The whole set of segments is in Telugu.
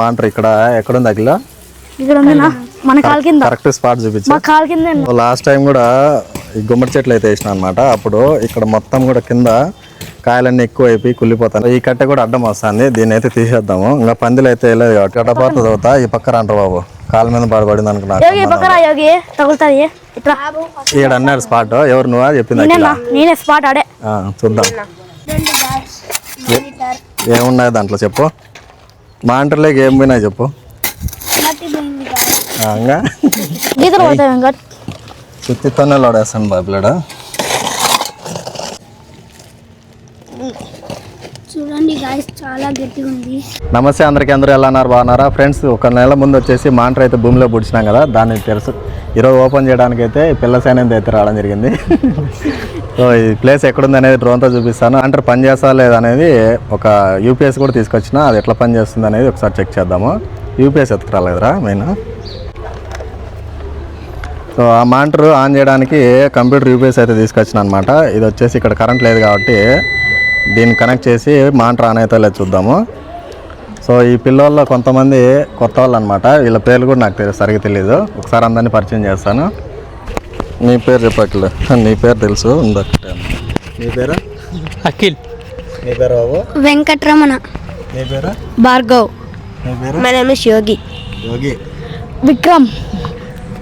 మాంటర్ ఇక్కడ ఎక్కడ ఉంది అఖిల? ఇక్కడ ఉందినా? మన కాలు కింద. కరెక్ట్ స్పాట్ చూపించు. మా కాలు కింద ఉంది. లాస్ట్ టైం కూడా ఈ గుమ్మడి చెట్లు అయితే వేసిన అనమాట అప్పుడు ఇక్కడ మొత్తం కూడా కింద కాయలన్నీ ఎక్కువ అయిపోయి కుళ్ళిపోతాయి. ఈ కట్టె కూడా అడ్డం వస్తుంది. దీన్ని అయితే తీసేద్దాము. ఇంకా పందిలు అయితే వెళ్ళలేదు కాబట్టి అవుతా ఈ పక్క రంటారు బాబు. కాలు మీద పడబడింది యోగి అనుకున్నా పక్కన యోగి. తగులుతుంది. ఇట్లా ఈడ అన్నాడు స్పాట్ ఎవరు నువ్వా? చెప్పింది నేనే స్పాట్ ఆడే. చూద్దాం. ఏమున్నాయి దాంట్లో చెప్పు. మాంటర్లోకి ఏం పోయినాయి చెప్పు. గీతలు పోతాయి వెంకట్ లోడేస్తాను బాబులాడు చూడండి గాయస్ చాలా గట్టిగా ఉంది. నమస్తే అందరికీ అందరూ ఎలా ఉన్నారు? బాగున్నారా? ఫ్రెండ్స్ ఒక నెల ముందు వచ్చేసి మాంటర్ అయితే భూమిలో పుడిచినాం కదా దాన్ని తెలుసు. ఈరోజు ఓపెన్ చేయడానికి అయితే పిల్ల సైన్ అయితే రావడం జరిగింది. సో ఈ ప్లేస్ ఎక్కడుంది అనేది డ్రోన్తో చూపిస్తాను. అంటే పని చేస్తా లేదనేది ఒక యూపీఎస్ కూడా తీసుకొచ్చిన అది ఎట్లా పని చేస్తుంది అనేది ఒకసారి చెక్ చేద్దాము. యూపీఎస్ ఎత్తుకురాలేదురా మెయిన్. సో ఆ మానిటర్ ఆన్ చేయడానికి కంప్యూటర్ యూపీఎస్ అయితే తీసుకొచ్చిన అనమాట ఇది వచ్చేసి ఇక్కడ కరెంట్ లేదు కాబట్టి దీన్ని కనెక్ట్ చేసి మానిటర్ ఆన్ అయితే లేదు చూద్దాము. సో ఈ పిల్లల్లో కొంతమంది కొత్త వాళ్ళు అనమాట వీళ్ళ పేర్లు కూడా నాకు తెలి సరిగ్గా తెలియదు ఒకసారి అందరినీ పరిచయం చేస్తాను. నీ పేరు చెప్పట్లే. నీ పేరు తెలుసు. ఉందొకటే నీ పేరు? అఖిల్. నీ పేరు బాబు? వెంకట్రమణ. నీ పేరు? భార్గవ్. నీ పేరు? My name is Yogi Yogi Vikram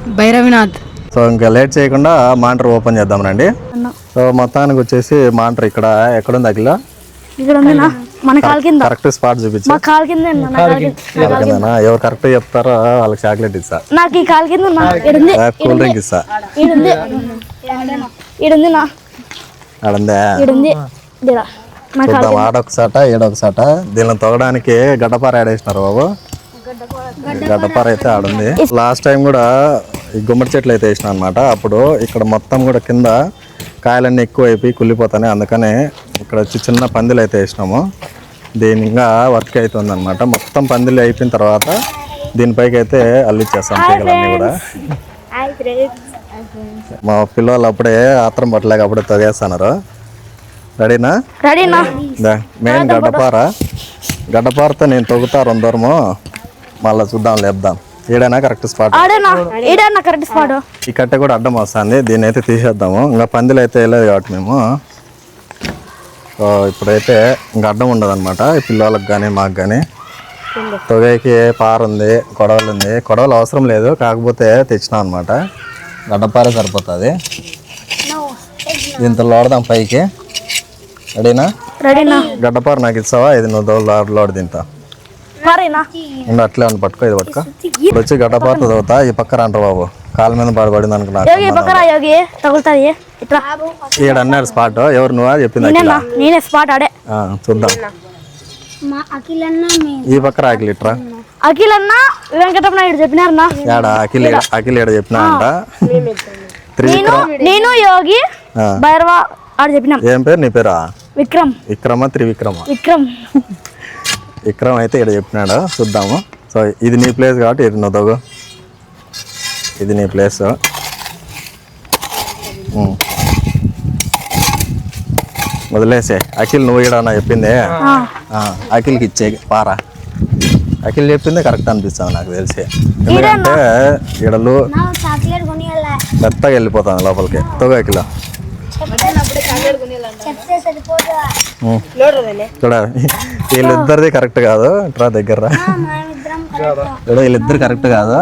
Bhairavinath so ఇంకా లేట్ చేయకుండా మానిటర్ ఓపెన్ చేద్దాం రండి అన్న. సో మొత్తానికి వచ్చేసి మానిటర్ ఇక్కడ ఎక్కడుంది అఖిల? ఇక్కడ ఉందినా? మన కాలు కింద. కరెక్ట్ స్పాట్ చూపించు. మా కాలు కింద ఎవరు కరెక్ట్ చెప్తారో వాళ్ళకి చాక్లెట్ ఇస్తా. నాకు ఈ కాలు కింద ఇడుంది. కూల్ డ్రింక్ ఇస్తా. ఈడుంది ఈడుంది నా అడందే నా కాలు చూద్దాం ఆడొకసాట ఈడొకసాట దీనిని తొగడానికి గడ్డపార ఆడేసినారు బాబు. గడ్డపార. అయితే ఆడుంది. లాస్ట్ టైం కూడా ఈ గుమ్మడి చెట్లు అయితే వేసిన అనమాట అప్పుడు ఇక్కడ మొత్తం కూడా కింద కాయలన్నీ ఎక్కువ అయిపోయి కుళ్ళిపోతాయి అందుకనే ఇక్కడ వచ్చి చిన్న పందిలు అయితే వేసినాము. దీని ఇంకా వర్క్ అవుతుంది అనమాట మొత్తం పందిలు అయిపోయిన తర్వాత దీనిపైకి అయితే అల్లిచ్చేస్తాం తీగలన్నీ కూడా. మా పిల్లలు అప్పుడే ఆత్రం పట్టలేక అప్పుడే తొగేస్తున్నారు. రెడీనా? రెడీనా? దా, మెయిన్ గడ్డపార. గడ్డపారతో నేను తొగుతా రెండోరము మళ్ళీ చూద్దాం లేపుదాం. ఈడైనా కరెక్ట్ స్పాట్ ఈడేనా కరెక్ట్ స్పాట్ ఈ కట్టె కూడా అడ్డం వస్తుంది దీన్ని అయితే తీసేద్దాము. ఇంకా పందిలు అయితే వెళ్ళలేదు కాబట్టి మేము. ఇప్పుడైతే ఇంకా అడ్డం ఉండదు అనమాట పిల్లలకు కానీ మాకు కానీ తొగైకి పార ఉంది కొడవలు ఉంది కొడవలు అవసరం లేదు కాకపోతే తెచ్చినాం అనమాట గడ్డపార సరిపోతుంది. దీంతో లోడదాం పైకి. రెడీనా రెడీనా గడ్డపార నాకు ఇస్తావా? ఇది నువ్వు లోడ్ తింటా. మరేనా ఉండు అట్లే అని పట్టుకో ఇది పట్టుకో. ఇప్పుడు వచ్చి గడ్డపార చదువుతా ఈ పక్క రంటారు బాబు. కాలు మీద పడబడింది అనుకున్నా యోగి పక్కన యోగి తగులుతుంది ఇట్లా. ఈడ అన్నాడు స్పాట్ ఎవరు నువ్వా? చెప్పింది అఖిల. నేనేనా? నేనే స్పాట్ ఆడే. ఆ, చూద్దాం. మా అఖిల్ అన్న మేము. ఈ పక్క రాకిల్ ఇట్రా. అఖిల్ అన్న వెంకటరమణ నాయుడు చెప్పినారన్నా ఏడ అఖిల్ ఈడ- అఖిల్ ఏడ చెప్పినా అంట? నేను యోగి ఆ. భైరవ ఆడు చెప్పినాం. ఏం పేరు? నీ పేరా? విక్రమ్. విక్రమ త్రివిక్రమ? విక్రమ్. విక్రమ్ అయితే ఇక్కడ చెప్పినాడు. చూద్దాము. సో ఇది నీ ప్లేస్ కాబట్టి ఇది నువ్వు తగు ఇది నీ ప్లేస్. వదిలేసే. అఖిల్ నువ్వు ఈడ నా చెప్పింది? అఖిల్కి ఇచ్చే పారా. అఖిల్ చెప్పింది కరెక్ట్ అనిపిస్తుంది నాకు తెలిసి. ఎందుకంటే కొనియాలా? మెత్తగా వెళ్ళిపోతాను లోపలికి. తొగ అఖిల. చెప్తే వీళ్ళిద్దరిది కరెక్ట్ కాదు. ఇట్రా దగ్గర ఇక్కడ వీళ్ళిద్దరు కరెక్ట్ కాదు.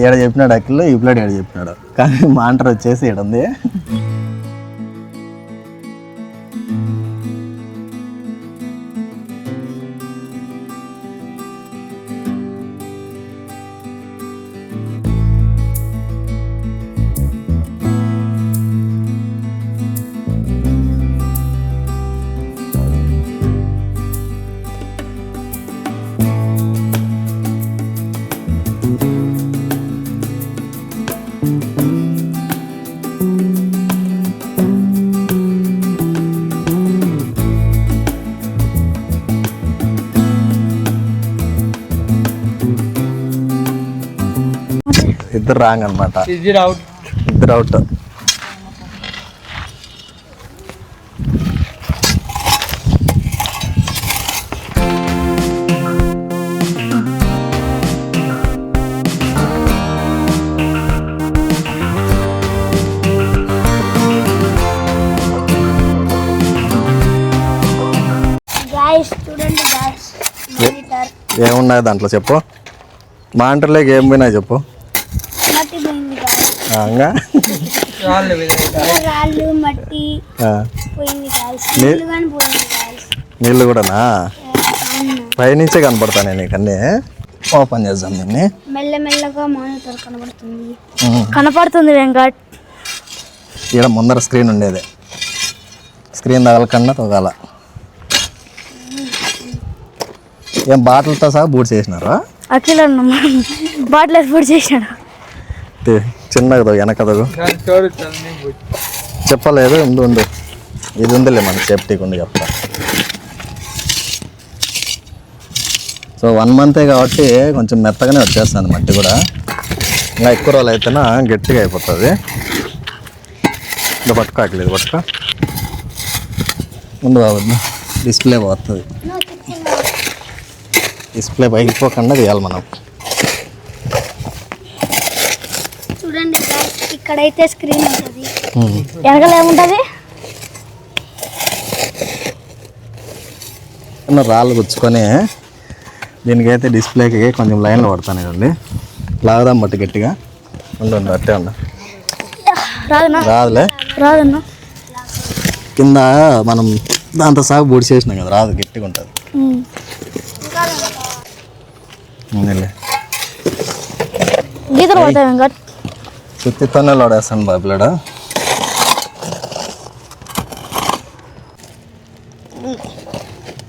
ఈడ చెప్పినాడు అఖిల్ ఈ ప్లేట్ ఈడ చెప్పినాడు. కానీ మాంటర్ వచ్చేసి ఈడ ఉంది. ఇద్దరు రాంగ్ అనమాట ఇద్దరు అవుట్ ఏమున్నాయి దాంట్లో చెప్పు? మా మాంటర్లోకి ఏం పోయినాయి చెప్పు? ఇంకా రాళ్ళు మట్టి నీళ్ళు కూడానా? పైనుంచే కనపడతానే నీకు అన్నీ? ఓపెన్ చేద్దాం దీన్ని. మెల్లమెల్లగా మానిటర్ కనబడుతుంది. కనపడుతుంది వెంకట్. ఈడ ముందర స్క్రీన్ ఉండేది. స్క్రీన్ తగలకుండా తొగాల. ఏం బాటిల్తో సహా బూట్ చేసినారా? అఖిల్ అన్న బాటిల్ పొడి చేసినాడు? తే- చిన్నగా తగు వెనక తగు చెప్పలేదు ఉండు ఉండు. ఇది ఉందిలే మన సేఫ్టీకి ఉంది చెప్తా. సో వన్ మంతే కాబట్టి కొంచెం మెత్తగానే వచ్చేస్తుంది మట్టి కూడా. ఇంకా ఎక్కువ రోజులు అయితేనా గట్టిగా అయిపోతుంది. ఇంకా పట్టుకోకలేదు పట్టుకో. ముందు బాబు డిస్ప్లే పోతుంది. డిస్ప్లే పగిలిపోకుండా తీయాలి మనం. చూడండి ఇక్కడైతే స్క్రీన్ ఉంటుంది. వెనకాల ఏముంటుంది? రాళ్ళు గుచ్చుకొని దీనికైతే డిస్ప్లేకి కొంచెం లైన్లు పడతాను కదండి లాగదాం బట్టి గట్టిగా. ఉండు ఉండు అట్టే ఉండు. రాదులే. రాదన్నా? కింద మనం దాంతో సాగు బూడి చేసినాం కదా రాదు గట్టిగా ఉంటుంది. గీతలు పడతాయి సుత్తితోనే లోడేస్తాను బాబులాడ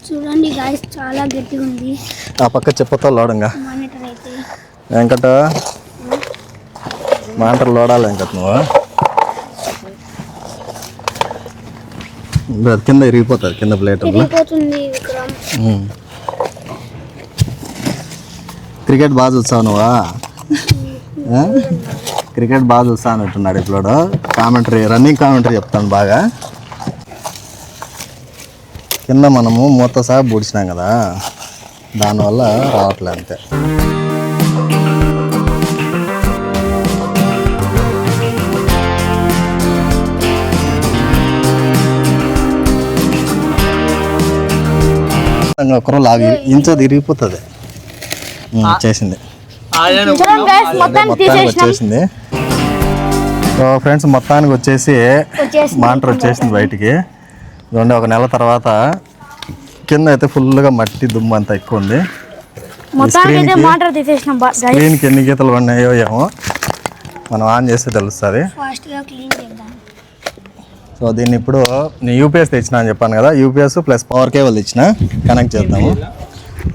చూడండి గాయస్ చాలా గట్టిగా ఉంది. ఆ పక్క చెప్పతో లోడంగా. వెంకట మాంటర్ లోడాలి వెంకట నువ్వు. అది కింద ఇరిగిపోతుంది కింద ప్లేట్. క్రికెట్ బాగా చూస్తావు నువ్వా? క్రికెట్ బాగా చూస్తా అంటున్నాడు ఇప్పుడు కామెంటరీ రన్నింగ్ కామెంటరీ చెప్తాను బాగా. కింద మనము మూత సహా బూడిచినాం కదా. దానివల్ల రావట్లే అంతే. ఒకరు లాగి ఇంచు తిరిగిపోతుంది. చేసింది. చూడండి గైస్ మొత్తానికి మొత్తానికి తీసేసినాం. వచ్చేసింది. సో ఫ్రెండ్స్ మొత్తానికి వచ్చేసి మాంటర్ వచ్చేసింది బయటికి. ఇదిగోండి ఒక నెల తర్వాత కింద అయితే ఫుల్గా మట్టి దుమ్ము అంతా ఎక్కువ ఉంది. మొత్తానికి అయితే స్క్రీన్కి- మాటర్ తీసేసినాం బా- గైస్ స్క్రీన్కి ఎన్ని గీతలు పడినాయో ఏమో మనం ఆన్ చేస్తే తెలుస్తుంది. ఫాస్ట్గా క్లీన్ చేద్దాం. సో దీన్ని ఇప్పుడు నేను యూపీఎస్ తెచ్చిన అని చెప్పాను కదా యూపీఎస్ ప్లస్ పవర్ కేబుల్ తెచ్చిన కనెక్ట్ చేద్దాము.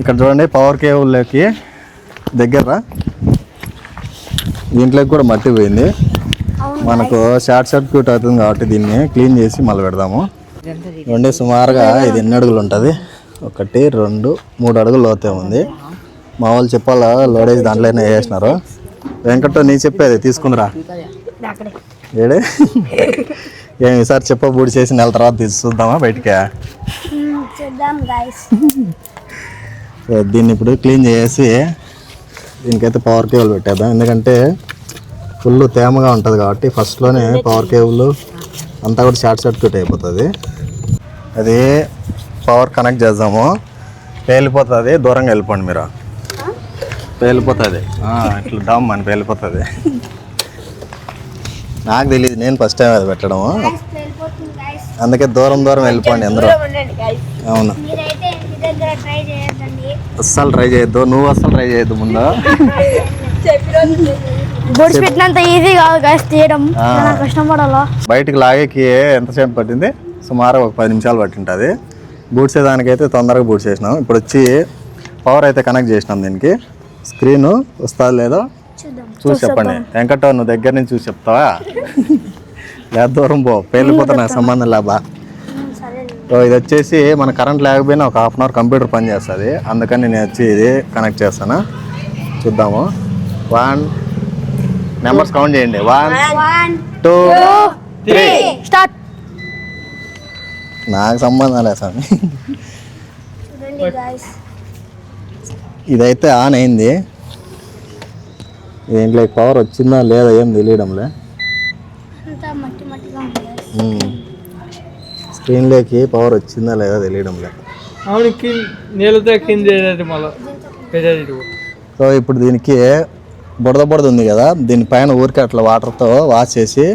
ఇక్కడ చూడండి పవర్ కేబుల్లోకి దగ్గర? దీంట్లోకి కూడా మట్టి పోయింది. మనకు షార్ట్ సర్క్యూట్ అవుతుంది కాబట్టి దీన్ని క్లీన్ చేసి మళ్ళీ పెడదాము. రెండు సుమారుగా ఇది ఎన్ని అడుగులు ఉంటుంది? ఒకటి రెండు మూడు అడుగులు లోతే ఉంది. మా వాళ్ళు చెప్పాలా లోడేసి దాంట్లోనే వేసినారు. వెంకట నీ చెప్పేది తీసుకుందిరా. ఏడే? ఏం ఈసారి చెప్ప బూడి చేసి నెల తర్వాత తీసి చూద్దామా బయటికి? దీన్ని ఇప్పుడు క్లీన్ చేసి దీనికైతే పవర్ కేబుల్ పెట్టేద్దాం. ఎందుకంటే ఫుల్ తేమగా ఉంటుంది కాబట్టి ఫస్ట్లోనే పవర్ కేబుల్ అంతా కూడా షార్ట్ సర్క్యూట్ అయిపోతుంది. అది పవర్ కనెక్ట్ చేద్దాము. పేలిపోతుంది దూరంగా వెళ్ళిపోండి మీరు. పేలిపోతుంది. ఇట్లా డమ్ అని పేలిపోతుంది. నాకు తెలియదు నేను ఫస్ట్ టైం అది పెట్టడము. అందుకే దూరం దూరం వెళ్ళిపోండి అందరూ. అవును. అస్సలు ట్రై చేయొద్దు. నువ్వు అస్సలు ట్రై చేయొద్దు ముందు. బొడిచి పెట్టినంత ఈజీ కాదు గైస్ తీయడం. బయటికి లాగేకి ఎంతసేపు పట్టింది? సుమారు ఒక పది నిమిషాలు పట్టింటుంది. బూట్సే దానికైతే తొందరగా బూట్ చేసినాం. ఇప్పుడు వచ్చి పవర్ అయితే కనెక్ట్ చేసినాం దీనికి. స్క్రీన్ వస్తుంది లేదో చూద్దాం. చూసి చెప్పండి. వెంకట నువ్వు దగ్గర నుంచి చూసి చెప్తావా? లేదా దూరం పో. పేలిపోతే నాకు సంబంధం లేబా సో ఇది వచ్చేసి మన కరెంట్ లేకపోయినా ఒక హాఫ్ అన్ అవర్ కంప్యూటర్ పని చేస్తుంది. అందుకని నేను వచ్చి ఇది కనెక్ట్ చేస్తాను. చూద్దాము. వన్ నెంబర్స్ కౌంట్ చేయండి. వన్ టూ త్రీ స్టార్ట్ నాకు సంబంధం లేదు గాయస్ ఇదైతే ఆన్ అయింది. దీంట్లో పవర్ వచ్చిందా లేదా ఏం తెలియడంలే. స్క్రీన్లోకి పవర్ వచ్చిందా లేదా నీళ్ళతో కింద వేసేది మళ్ళీ సో ఇప్పుడు దీనికి బుడద బుడద ఉంది కదా దీనిపైన ఊరికే అట్లా వాటర్తో వాష్ చేసి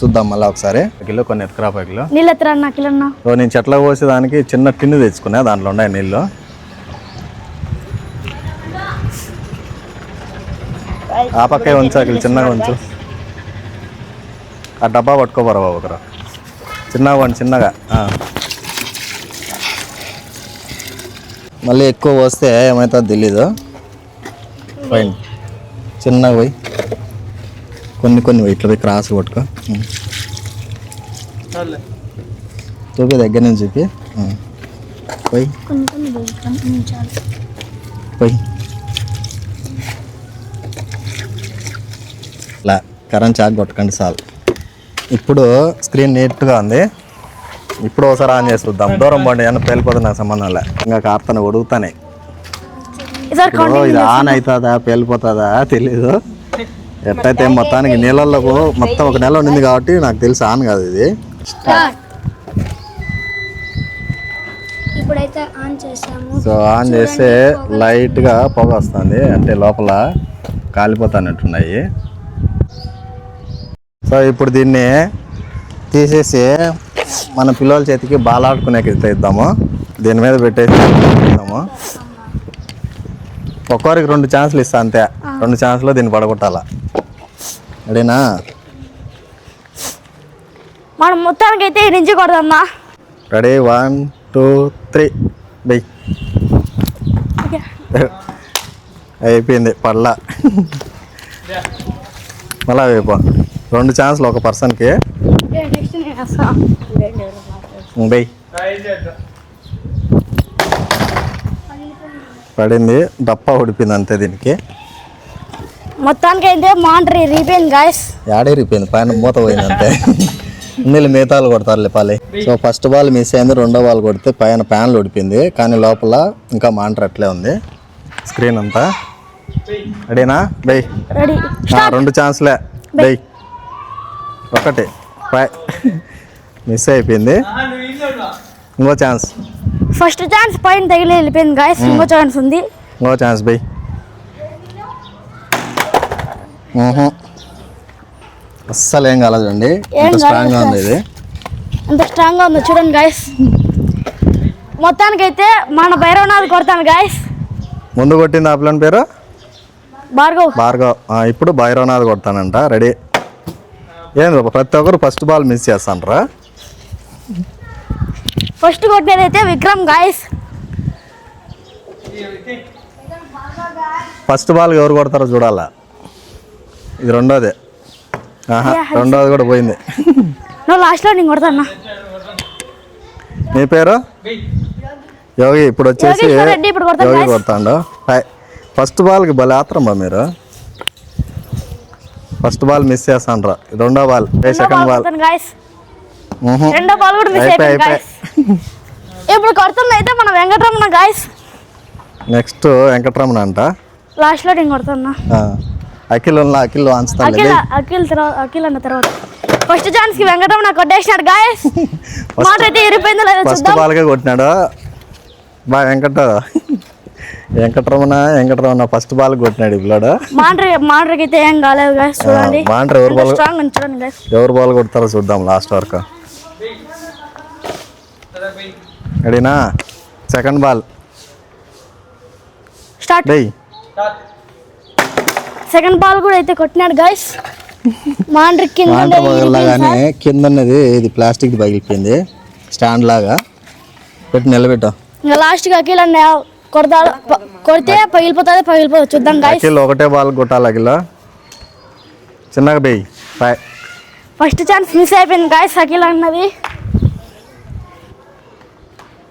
చూద్దాం మళ్ళీ ఒకసారి. కిలో కొన్ని ఎత్తుకురా కిలో. నీళ్ళు సో నేను చెట్లకు పోసేదానికి చిన్న టిన్ను తెచ్చుకున్నా దాంట్లో ఉన్నాయి నీళ్ళు. ఆ పక్కే ఉంచు అక్కడ చిన్నగా ఉంచు. ఆ డబ్బా పట్టుకోపోరా బాబు ఒకరు. చిన్నగా వండి చిన్నగా. ఆ. మళ్ళీ ఎక్కువ పోస్తే ఏమవుతుందో తెలీదు. ఫైన్. చిన్నగా పోయి. కొన్ని కొన్ని పోయి ఇట్లా పోయి క్రాస్ పట్టుకో ఉం. చూపి దగ్గర నుంచి చూపి. పోయి. పోయి. ఇలా కరెంట్ చాక్ కొట్టకండి చాలు ఇప్పుడు స్క్రీన్ నీట్గా ఉంది. ఇప్పుడు ఒకసారి ఆన్ చేసి చూద్దాం. దూరం పోండి ఏమన్నా పేలిపోతే నాకు సంబంధం లే. ఇంకా కార్తను ఉడుగుతానే ఇది ఆన్ అవుతుందా పేలిపోతుందా తెలీదు. ఎట్లయితే మొత్తానికి నీళ్ళల్లో మొత్తం ఒక నెల ఉండింది కాబట్టి నాకు తెలిసి ఆన్ కాదు ఇది. ఇప్పుడైతే ఆన్ చేసాము. సో ఆన్ చేస్తే లైట్గా పొగ వస్తుంది. అంటే లోపల కాలిపోతానట్టున్నాయి సో ఇప్పుడు దీన్ని తీసేసి మన పిల్లల చేతికి బాలాడుకునేకి ఇద్దాము. దీని మీద పెట్టేసి ఇద్దాము. ఒక్కొక్కరికి రెండు ఛాన్సులు ఇస్తా అంతే. రెండు ఛాన్స్లో దీన్ని పడగొట్టాల? అడేనా మనం మొత్తానికి అయితే నుంచి ready one two three bye అయిపోయింది. పడలా. మళ్ళా అయిపో. రెండు ఛాన్స్లు ఒక పర్సన్కి. పడింది. డప్పా ఉడిపోయింది అంతే దీనికి. మొత్తానికి అయితే మాంటరీ రీపోయింది గాయస్ యాడేరిపోయింది పైన మూత పోయింది అంతే. నీళ్ళు మిగతాలు కొడతారులే పాలి సో ఫస్ట్ బాల్ మిస్ అయింది రెండో బాల్ కొడితే పైన ప్యాన్లు ఉడిపోయింది కానీ లోపల ఇంకా మాంటర్ అట్లే ఉంది. స్క్రీన్ అంతా. రెడీనా బై. రెండు ఛాన్స్లే. బై. ఒకటి. మిస్ అయిపోయింది. ఇంకో ఛాన్స్ ఫస్ట్ ఛాన్స్ పైన తగిలి వెళ్ళిపోయింది గాయస్ ఇంకో ఛాన్స్ ఉంది. ఇంకో ఛాన్స్ బై. అస్సలు ఏం కాలేదండి ఇంత స్ట్రాంగ్గా ఉంది ఇది. ఎంత స్ట్రాంగ్గా ఉందో చూడండి గాయస్ మొత్తానికైతే మన భైరవనాథ్ కొడతాను గాయస్ ముందు కొట్టింది ఆ పిల్లని పేరు? భార్గవ్. భార్గవ్. ఇప్పుడు భైరవనాథ్ కొడతానంట. రెడీ ఏంది బాబు, ప్రతి ఒక్కరు ఫస్ట్ బాల్ మిస్ చేస్తానరా ఫస్ట్ కొట్టేది అయితే విక్రమ్ గాయస్ ఫస్ట్ బాల్ ఎవరు కొడతారో చూడాలా? ఇది రెండోదే. ఆహా రెండోది కూడా పోయింది. నువ్వు లాస్ట్లో నేను కొడతాను? నీ పేరు? యోగి ఇప్పుడు వచ్చేసి యోగి. కొడతాడు. హాయ్ ఫస్ట్ బాల్కి భలే ఆత్రమ్మా మీరు? ఫస్ట్ బాల్ మిస్ చేస్తాండ్రా. రెండో బాల్. Second ball. రెండో బాల్ కూడా మిస్ అయిపోయి ఇప్పుడు కొడుతుంది అయితే మన వెంకటరమణ గాయస్ నెక్స్ట్ వెంకటరమణ అంట. లాస్ట్లో నేను కొడుతున్నా. అఖిల్ ఉన్న అఖిల్ వాంచుతాను అఖిల్ అఖిల్ తర్వాత అఖిల్ అన్న తర్వాత. ఫస్ట్ ఛాన్స్కి వెంకటరమణ కొట్టేసినాడు గాయస్ మాట అయితే ఇరిపోయిందో లేదో ఫస్ట్ చూద్దాం. బాల్కే కొట్టినాడు? బా వెంకట. వెంకటరమణ వెంకటరమణ ఫస్ట్ బాల్ కొట్టినాడు పిల్లాడు. మాండ్రి మాండ్రికి అయితే ఏం కాలేదు చూడండి. మాండ్రి ఎవరు బాల్ స్ట్రాంగ్ చూడండి ఎవరు బాల్ కొడతారో చూద్దాం లాస్ట్ వరకు. రెడీనా? సెకండ్ బాల్ స్టార్ట్ డై సెకండ్ బాల్ కూడా అయితే కొట్టినాడు గాయస్ మాండ్రి కింద కింద ఉన్నది ఇది ప్లాస్టిక్ పగిలిపోయింది. స్టాండ్ లాగా. పెట్టి నిలబెట్టు. ఇంకా లాస్ట్కి అఖిల్ అన్న కొడతాడు ప- కొడితే పగిలిపోతుంది పగిలిపోతుంది చూద్దాం గాయస్ అఖిల్ ఒకటే బాల్ కొట్టాలి అఖిల్ చిన్నగా బాయ్. ఫస్ట్ ఛాన్స్ మిస్ అయిపోయింది గాయస్ అఖిల్ అన్నది.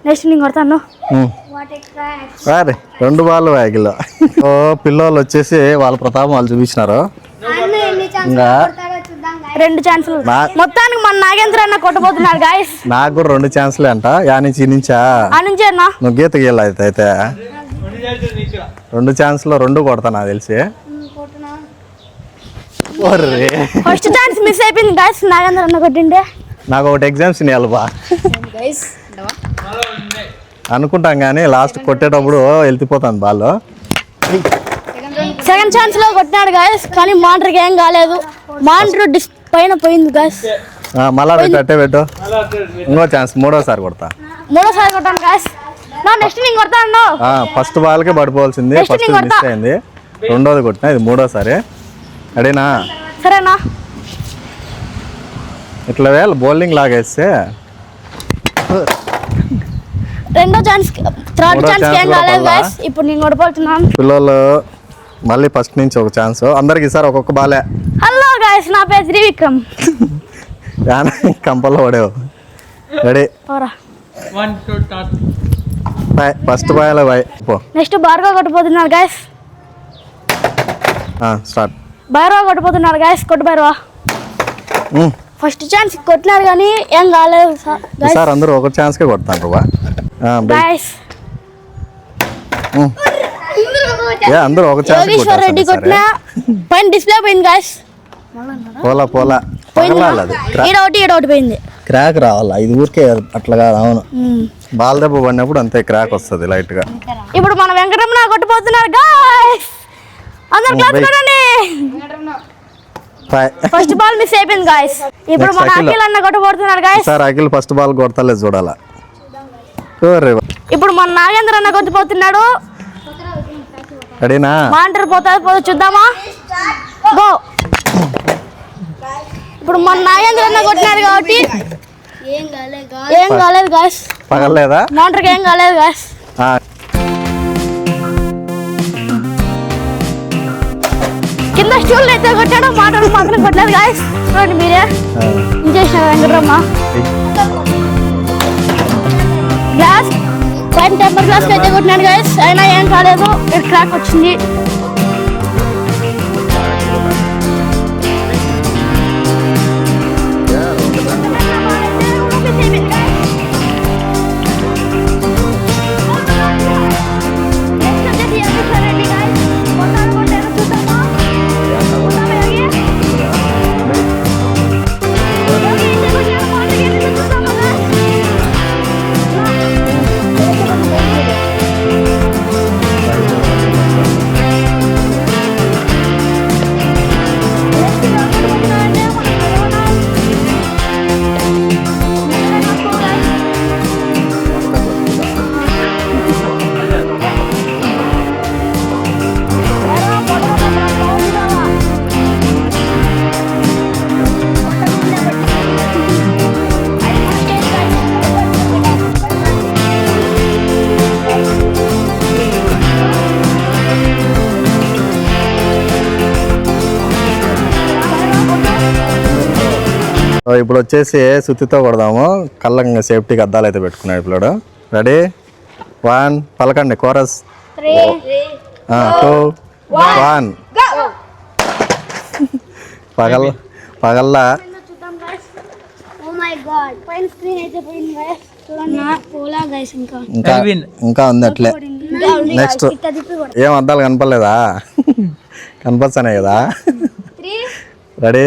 నెక్స్ట్ నేను కొడతాను. వాట్ ఏ క్రాక్ సరే రెండు బాల్ అఖిల్ ఓ పిల్లోళ్ళు వచ్చేసి వాళ్ళ ప్రతాపం వాళ్ళు చూపించినారు. ఇంకా. రెండు ఛాన్సులు. మొత్తానికి మన నాగేంద్ర అన్న కొట్టబోతున్నాడు గాయస్ నాకు కూడా రెండు ఛాన్స్లే అంట. యా నుంచి ఈ నుంచా? ఆ నుంచి అన్న. నువ్వు గీత గీయాలి అయితే అయితే. రెండు ఛాన్స్లో రెండు కొడతా నాకు తెలిసి. ఒర్రే. ఫస్ట్ ఛాన్స్ మిస్ అయిపోయింది గాయస్ నాగేంద్ర అన్న కొట్టిండే. నాకు ఒకటి ఎగ్జామ్స్ ఇవ్వాలి బా అనుకుంటాం కానీ లాస్ట్ కొట్టేటప్పుడు వెళ్తిపోతాను బాల్. సెకండ్ ఛాన్స్లో కొట్టినాడు గాయస్ కానీ మాంటర్కి ఏం కాలేదు. మాంటర్ డిస్ పైన పోయింది గాయస్ ఆ, మళ్ళా పెట్టు అట్టే పెట్టు ఇంకో ఛాన్స్ మూడోసారి కొడతా. మూడోసారి కొట్టాను గాయస్ నా నెక్స్ట్ నేను కొడతాను ఫస్ట్ బాల్కే పడిపోవాల్సింది ఫస్ట్ మిస్ కొడతా. అయింది. రెండోది కొట్టినా ఇది మూడోసారి. అడినా? సరేనా? ఇట్లా వేళ బౌలింగ్ లాగేస్తే. రెండో ఛాన్స్ థర్డ్ ఛాన్స్ ఏం కాలేదు? గాయస్ ఇప్పుడు నేను కొడబోతున్నాను. పిల్లలు మళ్ళీ ఫస్ట్ నుంచి ఒక ఛాన్స్ అందరికి ఈసారి ఒక్కొక్క బాలే హలో! గాయస్ నా పేరు త్రివిక్రమ్. కంపల్లో పడేవు. రెడీ. పోరా. వన్ టూ టాట్ బాయ్ ఫస్ట్ బాయ్ బాయ్. పో. నెక్స్ట్ బార్గా కొట్టబోతున్నారు గాయస్ స్టార్ట్. బైరవా కొట్టబోతున్నారు గాయస్ కొట్టు బైరవా ఫస్ట్ ఛాన్స్ కొట్టినారు కానీ ఏం కాలేదు ఈసారి అందరూ ఒక ఛాన్స్కే కొడతాను బా గాయస్ ఏ అందరూ ఒక ఛాన్స్ యోగేశ్వర్ రెడ్డి కొట్టిన? పైన డిస్ప్లే పోయింది గాయస్ పోలా పోలా. పోయింది? పగలాలి అది. క్రా- ఈడ ఒకటి ఈడ ఒకటి పోయింది. క్రాక్ రావాలి? ఐదు ఊరికే అట్లాగా అవును. బాల్ దెబ్బ పడినప్పుడు అంతే క్రాక్ వస్తుంది లైట్గా. ఇప్పుడు మన వెంకటరమణ కొట్టబోతున్నారు గాయస్ అందరు class boy. First ball miss అయిపోయింది గాయస్ ఇప్పుడు మన అఖిల్. అన్న కొట్టబోతున్నారు గాయస్ ఈసారి అఖిల్ ఫస్ట్ బాల్ కొడతలేదు చూడాలా. ఇప్పుడు మన నాగేంద్ర అన్న కొట్టబోతున్నాడు రెడీనా? మాంటర్ పోతా పోతా చూద్దామా? గో ఇప్పుడు మన నాగేంద్ర అన్న కొట్టినాడు కాబట్టి ఏం కాలేదు గాయస్ పగలలేదా? మాంటర్కి ఏం కాలేదు గాయస్ ఆ, కింద స్టూల్ అయితే కొట్టాడు మాటలు మాత్రం కొట్టలేదు గాయస్ చూడండి మీరే. చేసినారు వెంకటరమ్మ? గ్లాస్ పైన టెంపర్ గ్లాస్ అయితే కొట్టినాడు గాయస్ అయినా ఏం కాలేదు. ఇక్కడ క్రాక్ వచ్చింది. ఇప్పుడు వచ్చేసి సుత్తితో కొడదాము. కళ్ళంగా సేఫ్టీకి అద్దాలు అయితే పెట్టుకున్నాడు ఇప్పుడు రెడీ వన్ పలకండి కోరస్ టూ వన్ పగల పగల్లా. ఓ మై గాడ్ పైన స్క్రీన్ అయితే పోయింది guys. చూడండి. పోలా గైస్ ఇంకా. ఇంకా ఉంది అట్లే. నెక్స్ట్. ఏం అద్దాలు కనపడలేదా? కనపడుతున్నాయి కదా? రెడీ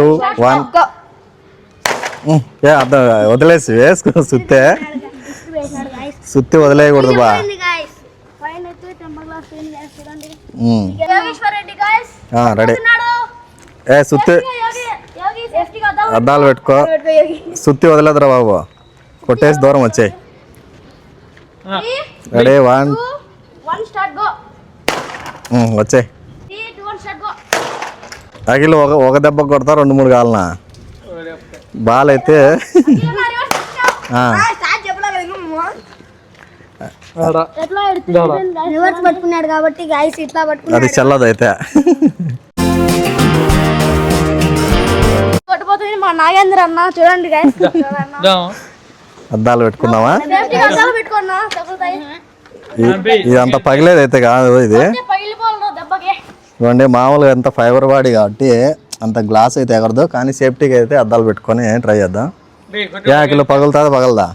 టూ వన్ ఏ అద్దం వదిలేసి వేసుకో సుత్తే. సుత్తి వదిలేయకూడదు బా. రెడీ. ఏ సుత్తి. అద్దాలు పెట్టుకో. సుత్తి వదిలేదురా బాబు. కొట్టేసి దూరం వచ్చాయి. రెడీ వన్ వచ్చాయి three two one start go అగిలి ఒక ఒక దెబ్బ కొడతా రెండు మూడు కాలనా బాల్ అయితే ఆ, ఎట్లా ఎడుతుంది రివర్స్ పట్టుకున్నాడు కాబట్టి ఇట్లా అది చల్లదు అయితే కొట్టుపోతుంది మా నాగేంద్ర అన్న. చూడండి అద్దాలు పెట్టుకుందామా సేఫ్టీగా అద్దాలు పెట్టుకున్నా తగులుతాయి ఇ- ఇదంతా పగిలేది అయితే కాదు ఇది. ఇవ్వండి మామూలుగా ఎంత ఫైబర్ బాడీ కాబట్టి అంత గ్లాస్ అయితే ఎగరదు కానీ సేఫ్టీకి అయితే అద్దాలు పెట్టుకొని ట్రై చేద్దాం. ఏ కిలో పగులుతుందా పగలదా?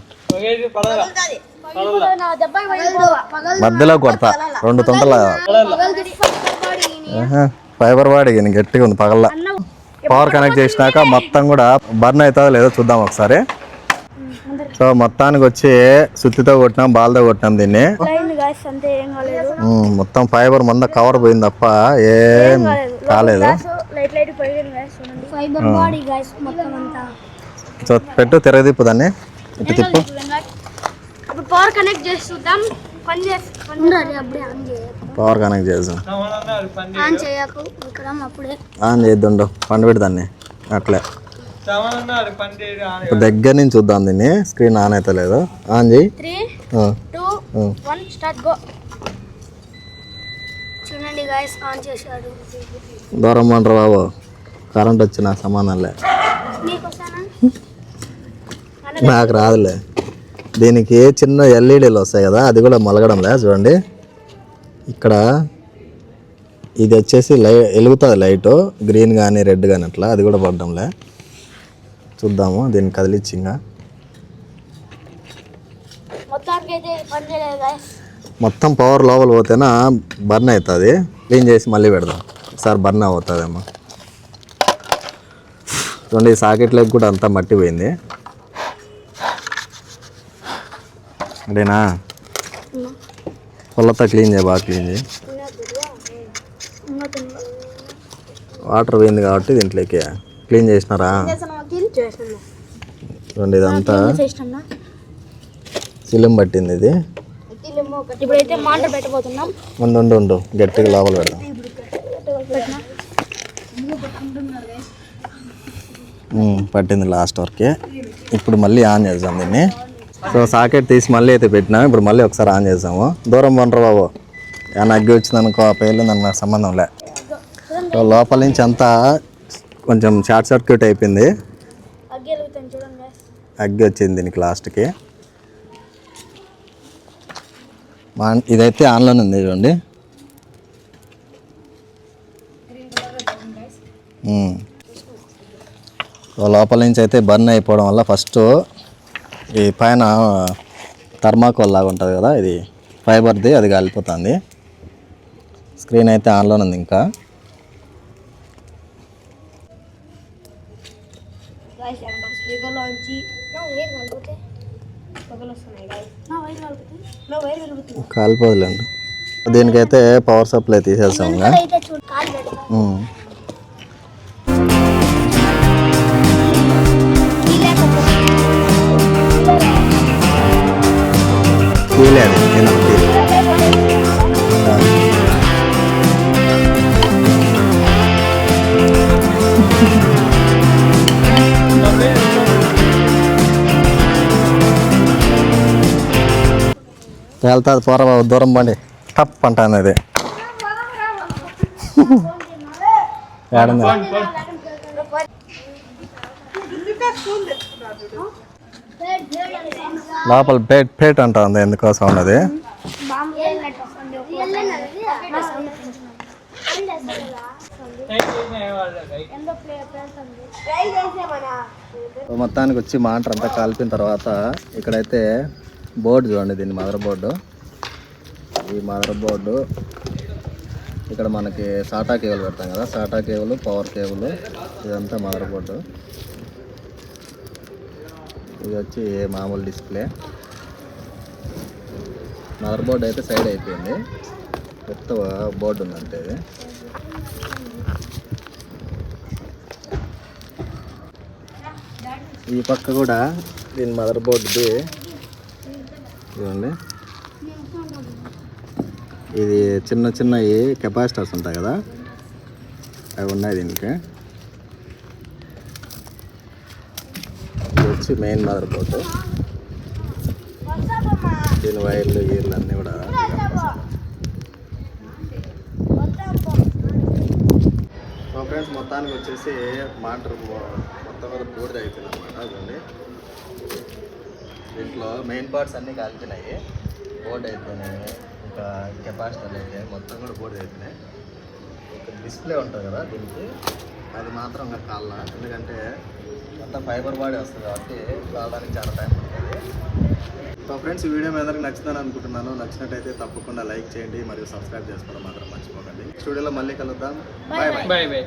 మధ్యలో కొడతా రెండు తొంటల ఫైబర్ బాడీ గట్టిగా ఉంది పగల్లా పవర్ కనెక్ట్ చేసినాక మొత్తం కూడా బర్న్ అవుతుందో లేదో చూద్దాం ఒకసారి. సో మొత్తానికి వచ్చి సుత్తితో కొట్టినాం బాల్తో కొట్టినాం దీన్ని. మొత్తం ఫైబర్ మంద కవర్ పోయింది తప్ప ఏం కాలేదు. లైట్ లైట్ పోయింది గాయస్ చూడండి. ఫైబర్ బాడీ గైస్ మొత్తం అంతా. సో పెట్టు తిరగదిప్పు దాన్ని. ఇటు తిప్పు. పవర్ కనెక్ట్ చేసి చూద్దాం. పవర్ కనెక్ట్ చేసాం ఆన్ చేయకు విక్రమ్ అప్పుడే. ఆన్ చేద్దాం పండుపెట్టి దాన్ని. అట్లే. దగ్గర నుంచి చూద్దాం దీన్ని. స్క్రీన్ ఆన్ అయితే లేదు. ఆన్ చేయి. త్రీ ఆ, టూ ఆ. One start go. చూడండి గైస్ ఆన్ చేశాడు. దూరం పంటరు బాబు. కరెంట్ వచ్చి నాకు సంబంధం లే నీకు రాదులే. దీనికి చిన్న ఎల్ఈడీలు వస్తాయి కదా అది కూడా మలగడం లే చూడండి. ఇక్కడ ఇది వచ్చేసి లై వెలుగుతుంది లైట్ గ్రీన్ కానీ రెడ్ కానీ అట్లా అది కూడా పడ్డంలే చూద్దాము దీన్ని కదిలిచ్చి ఇంకా మొత్తానికి అయితే పని చేయలేదు గాయస్ మొత్తం పవర్ లోపల పోతేనా బర్న్ అవుతుంది. క్లీన్ చేసి మళ్ళీ పెడదాం. ఒకసారి బర్న్ అవుతుందేమో. చూడండి ఈ సాకెట్లకు కూడా అంతా మట్టి పోయింది. అదేనా? పొల్లతో క్లీన్ చేయ బాగా క్లీన్ చేయి. వాటర్ పోయింది కాబట్టి దీంట్లోకి. క్లీన్ చేసినారా? చూడండి ఇదంతా. సిలిం పట్టింది ఇది. ఇప్పుడైతే మాంటర్ పెట్టబోతున్నాం. ఉండు ఉండు ఉండు. గట్టిగా లోపల పెడదాం. పట్టింది లాస్ట్ వరకే. ఇప్పుడు మళ్ళీ ఆన్ చేద్దాం దీన్ని. సో సాకెట్ తీసి మళ్ళీ అయితే పెట్టినా ఇప్పుడు మళ్ళీ ఒకసారి ఆన్ చేద్దాము. దూరం పంటరు బాబు. ఏమైనా అగ్గి వచ్చిందనుకో ఆ పేర్లు నాకు సంబంధం లే. లోపల నుంచి అంతా కొంచెం షార్ట్ సర్క్యూట్ అయిపోయింది అగ్గి వెలుగుతాను చూడండి గాయస్ అగ్గి వచ్చింది దీనికి లాస్ట్కి. మా ఇదైతే ఆన్లోనే ఉంది చూడండి. లోపల నుంచి అయితే బర్న్ అయిపోవడం వల్ల ఫస్ట్ ఈ పైన థర్మాకోల్ లాగా ఉంటుంది కదా ఇది ఫైబర్ది అది కాలిపోతుంది. స్క్రీన్ అయితే ఆన్లోనే ఉంది ఇంకా గాయస్ స్పీకర్లోంచి నా వైర్ కలిపితే పొగలు వస్తున్నాయి గాయస్ నా వైర్ కలిపితే నా వైర్ వెలుగుతుంది కాలిపోదులేండి దీనికైతే పవర్ సప్లై తీసేస్తాం ఇంకా అయితే చూడు కాలు పెడతా ఉమ్. కీలే అది నేను కీలే. వెళ్తాది పోరా బాబు దూరం పండి. టప్ అంటాను అది ఏడుంది? లోపల పేట్ పేట్ అంటుంది ఎందుకోసం ఉన్నది మొత్తానికి వచ్చి మాంటర్ అంతా కాల్పిన తర్వాత ఇక్కడైతే బోర్డు చూడండి దీన్ని మదర్ బోర్డు. ఈ మదర్ బోర్డు ఇక్కడ మనకి సాటా కేబుల్ పెడతాం కదా సాటా కేబుల్ పవర్ కేబుల్ ఇదంతా మదర్ బోర్డు. ఇది వచ్చి మామూలు డిస్ప్లే. మదర్ బోర్డు అయితే సైడ్ అయిపోయింది. కొత్త బోర్డు ఉంది ఇది. ఈ పక్క కూడా దీని మదర్ బోర్డుది. చూడండి ఇది చిన్న చిన్నవి కెపాసిటర్స్ ఉంటాయి కదా? అవి ఉన్నాయి దీనికి. వచ్చి మెయిన్ మదర్ బోర్డు. దీని వైర్లు గీర్లు అన్నీ కూడా సో ఫ్రెండ్స్ మొత్తానికి వచ్చేసి మాటర్ మొత్తం మీద బూడిద అయిపోయింది అనమాట అదండి దీంట్లో మెయిన్ పార్ట్స్ అన్నీ కాల్చినాయి బోర్డు అయిపోయినాయి. ఇంకా కెపాసిటర్లు అయితే మొత్తం కూడా బోర్డు అయిపోయినాయి. ఒక డిస్ప్లే ఉంటుంది కదా దీనికి. అది మాత్రం ఇంకా కాళ్ళ ఎందుకంటే మొత్తం ఫైబర్ బాడీ వస్తుంది కాబట్టి రావడానికి చాలా టైం పడుతుంది. సో ఫ్రెండ్స్ ఈ వీడియో మీ అందరికి నచ్చుతుందని అనుకుంటున్నాను. నచ్చినట్టయితే తప్పకుండా లైక్ చేయండి. మరియు సబ్స్క్రైబ్ చేసుకోవడం మాత్రం మర్చిపోకండి. స్టూడియోలో మళ్ళీ కలుద్దాం. Bye bye bye bye